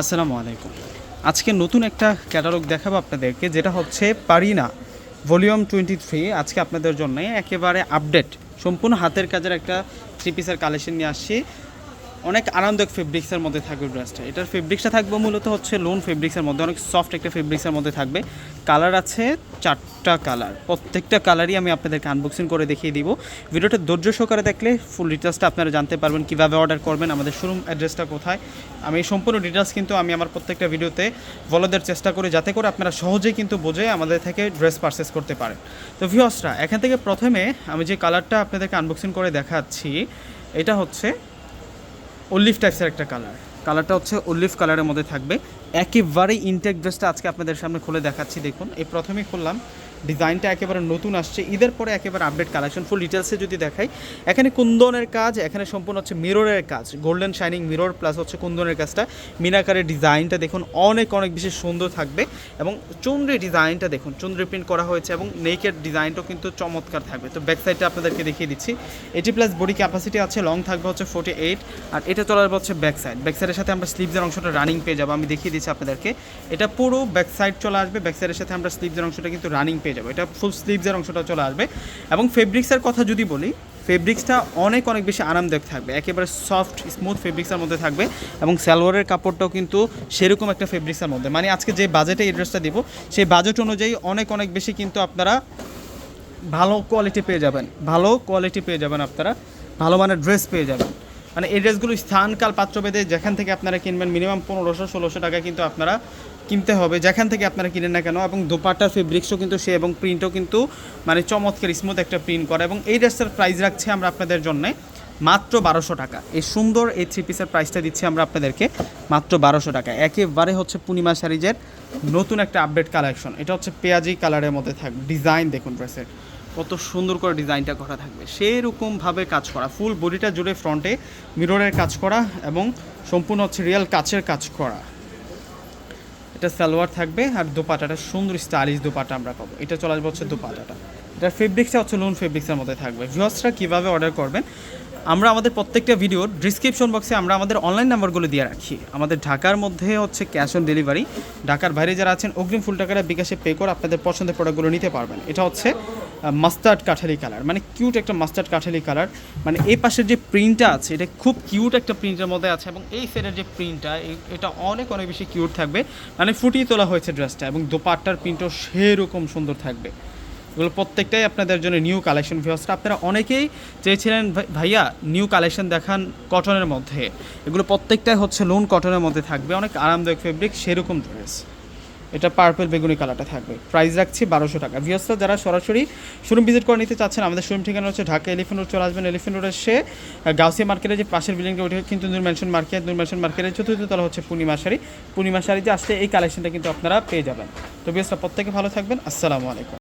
আসসালামু আলাইকুম। আজকে নতুন একটা ক্যাটালগ দেখাবো আপনাদেরকে, যেটা হচ্ছে পারিনা ভলিউম টোয়েন্টি থ্রি। আজকে আপনাদের জন্য একেবারে আপডেট, সম্পূর্ণ হাতের কাজের একটা থ্রি পিসের কালেকশন নিয়ে আসছি। অনেক আরামদায়ক ফেব্রিক্সের মধ্যে থাকবে ড্রেসটা এটার ফেব্রিক্সটা থাকবে মূলত হচ্ছে লোন ফেব্রিক্সের মধ্যে, অনেক সফট একটা ফেব্রিক্সের মধ্যে থাকবে। কালার আছে, চারটা কালার। প্রত্যেকটা কালারই আমি আপনাদেরকে আনবক্সিং করে দেখিয়ে দিব। ভিডিওটা ধৈর্য সহকারে দেখলে ফুল ডিটেলসটা আপনারা জানতে পারবেন কীভাবে অর্ডার করবেন, আমাদের শোরুম অ্যাড্রেসটা কোথায়। আমি এই সম্পূর্ণ ডিটেলস কিন্তু আমি আমার প্রত্যেকটা ভিডিওতে বলে দেওয়ার চেষ্টা করি যাতে করে আপনারা সহজেই কিন্তু বোঝে আমাদের থেকে ড্রেস পারচেস করতে পারেন। তো ভিওসরা এখান থেকে প্রথমে আমি যে কালারটা আপনাদেরকে আনবক্সিং করে দেখাচ্ছি, এটা হচ্ছে অলিভ টাইপসের একটা কালার। কালারটা হচ্ছে অলিভ কালারের মধ্যে থাকবে। একেবারেই ইনটেক ড্রেসটা আজকে আপনাদের সামনে খুলে দেখাচ্ছি, দেখুন। এই প্রথমেই খুললাম। ডিজাইনটা একেবারে নতুন আসছে। ঈদের পরে একেবারে আপডেট কালেকশন ফুল ডিটেলসে যদি দেখাই, এখানে কুন্দনের কাজ, এখানে সম্পূর্ণ হচ্ছে মিররের কাজ গোল্ডেন শাইনিং মিরর প্লাস হচ্ছে কুন্দনের কাজটা। মিনাকারের ডিজাইনটা দেখুন, অনেক অনেক বেশি সুন্দর থাকবে এবং চুনরি ডিজাইনটা দেখুন, চুনরি প্রিন্ট করা হয়েছে এবং নেকের ডিজাইনটাও কিন্তু চমৎকার থাকবে। তো ব্যাক সাইডটা আপনাদেরকে দেখিয়ে দিচ্ছি। এটি প্লাস বডি ক্যাপাসিটি আছে লং থাকবে হচ্ছে ফোর্টি এইট আর এটা চলে আসবে হচ্ছে ব্যাক সাইড ব্যাক সাইডের সাথে আমরা স্লিভসের অংশটা রানিং পেয়ে যাব, আমি দেখিয়ে দিচ্ছি আপনাদেরকে। এটা পুরো ব্যাক সাইড চলে আসবে ব্যাক সাইডের সাথে আমরা স্লিভসের অংশটা কিন্তু রানিং পেয়ে যাব। এটা ফুল স্লিভসের অংশটা চলে আসবে। এবং ফেব্রিক্সের কথা যদি বলি ফেব্রিক্সটা অনেক অনেক বেশি আরামদায়ক থাকবে। একেবারে সফট স্মুথ ফেব্রিক্সের মধ্যে থাকবে। এবং সালোয়ারের কাপড়টাও কিন্তু সেরকম একটা ফেব্রিক্সের মধ্যে। মানে আজকে যে বাজেটে এই ড্রেসটা দিব, সেই বাজেট অনুযায়ী অনেক অনেক বেশি কিন্তু আপনারা ভালো কোয়ালিটি পেয়ে যাবেন। ভালো কোয়ালিটি পেয়ে যাবেন আপনারা। ভালো মানের ড্রেস পেয়ে যাবেন। মানে এই ড্রেসগুলো স্থানকাল পাত্রভেদে যেখান থেকে আপনারা কিনবেন মিনিমাম পনেরোশো, ষোলোশো টাকা কিন্তু আপনারা কিনতে হবে, যেখান থেকে আপনারা কিনেন না কেন, এবং দোপাটার ফেব্রিক্সও কিন্তু সে, এবং প্রিন্টও কিন্তু মানে চমৎকার স্মুথ একটা প্রিন্ট করা, এবং এই ড্রেসটার প্রাইস রাখছে আমরা আপনাদের জন্যে মাত্র বারোশো টাকা। এই সুন্দর এই থ্রি পিসের প্রাইসটা দিচ্ছি আমরা আপনাদেরকে মাত্র বারোশো টাকা। একেবারে হচ্ছে পূর্ণিমা শাড়িজের নতুন একটা আপডেট কালেকশন এটা হচ্ছে পেঁয়াজি কালারের মধ্যে থাকবে ডিজাইন দেখুন ড্রেসের কত সুন্দর করে ডিজাইনটা করা থাকবে। সেরকমভাবে কাজ করা ফুল বডিটা জুড়ে ফ্রন্টে মিররের কাজ করা, এবং সম্পূর্ণ হচ্ছে রিয়েল কাচের কাজ করা। এটা সালোয়ার থাকবে আর দোপাটাটা, সুন্দর স্টাইলিশ দোপাটা আমরা পাবো। এটা চলে আসবে হচ্ছে দোপাটাটা। এটার ফেব্রিক্সটা হচ্ছে লোন ফেব্রিক্সের মধ্যে থাকবে। ভিউয়ার্সরা কীভাবে অর্ডার করবেন, আমরা আমাদের প্রত্যেকটা ভিডিওর ডিসক্রিপশন বক্সে আমরা আমাদের অনলাইন নাম্বারগুলো দিয়ে রাখি। আমাদের ঢাকার মধ্যে হচ্ছে ক্যাশ অন ডেলিভারি ঢাকার বাইরে যারা আছেন, অগ্রিম ফুল টাকাটা বিকাশে পে করে আপনাদের পছন্দের প্রোডাক্টগুলো নিতে পারবেন। এটা হচ্ছে মাস্টার্ড কাঠালি কালার মানে কিউট একটা মাস্টার্ড কাঠালি কালার মানে এই পাশের যে প্রিন্টটা আছে, এটা খুব কিউট একটা প্রিন্টের মধ্যে আছে এবং এই সেটের যে প্রিন্টটা এটা অনেক অনেক বেশি কিউট থাকবে। মানে ফুটিয়ে তোলা হয়েছে ড্রেসটা এবং দোপাট্টার প্রিন্টও সেরকম সুন্দর থাকবে। এগুলো প্রত্যেকটাই আপনাদের জন্য নিউ কালেকশন ভিউসটা আপনারা অনেকেই চেয়েছিলেন ভাই- ভাইয়া নিউ কালেকশন দেখান কটনের মধ্যে। এগুলো প্রত্যেকটাই হচ্ছে লোন কটনের মধ্যে থাকবে, অনেক আরামদায়ক ফেব্রিক সেরকম ড্রেস এটা পার্পল বেগুনি কালারটা থাকবে। প্রাইস রাখছি বারোশো টাকা। ভিউসরা যারা সরাসরি শোরুম ভিজিট করে নিতে চাচ্ছেন, আমাদের শোরুম ঠিকানা হচ্ছে ঢাকা এলিফেন্ট রোড চলে আসবেন এলিফেন্ট রোডের সে গাউসিয়া মার্কেটের যে পাশের বিল্ডিংটা ওঠে কিন্তু Noor mansion market Noor mansion মার্কেটের চতুর্থ তলা হচ্ছে পূর্ণিমা শাড়ি পূর্ণিমা শাড়ি যে আসলে এই কালেকশনটা কিন্তু আপনারা পেয়ে যাবেন। তো ভিউসরা প্রত্যেকে ভালো থাকবেন। আসসালামু আলাইকুম।